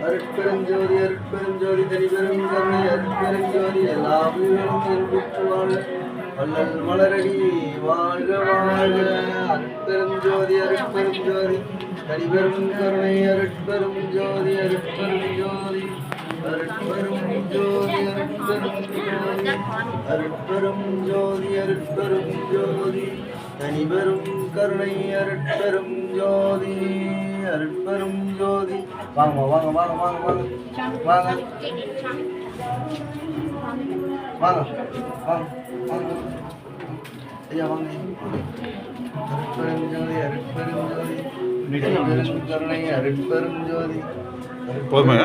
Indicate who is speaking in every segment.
Speaker 1: அருட்பெருஞ்சோதி அருட்பெருஞ்சோதி தனிபெரும் கருணை அருட்பெருஞ்சோதி எல்லா உயிர்களும் பெரும்புற்று வாழ வள்ளல் மலரடி வாழ்க வாழ்க. அருட்பெருஞ்சோதி அருட்பெருஞ்சோதி தனிபெரும் கருணை அருட்பெரும் ஜோதி அருட்பெரும் ஜோதி அருட்பெரும் ஜோதி அருட்பெரும் ஜோதி அருட்பெரும் ஜோதி அருட்பெரும் ஜோதி தனிபெரும் கருணை அருட்பெரும் ஜோதி அருட்பெரும் ஜோதி வாங்க வாங்க வாங்க வாங்க வாங்க வாங்க வாங்க வாங்க வாங்க ஐயா வாங்க அருட்பெரும் ஜோதி அருட்பெரும் ஜோதி தனிபெரும் கருணை அருட்பெரும் ஜோதி
Speaker 2: போதுமாங்க?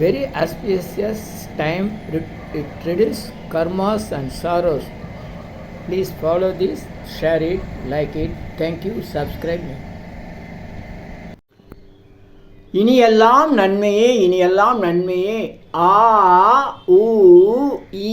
Speaker 3: Very auspicious time it reduces karmas and sorrows please follow this share it like it thank you subscribe இனியெல்லாம் நன்மையே இனியெல்லாம் நன்மையே. ஆ ஊ ஈ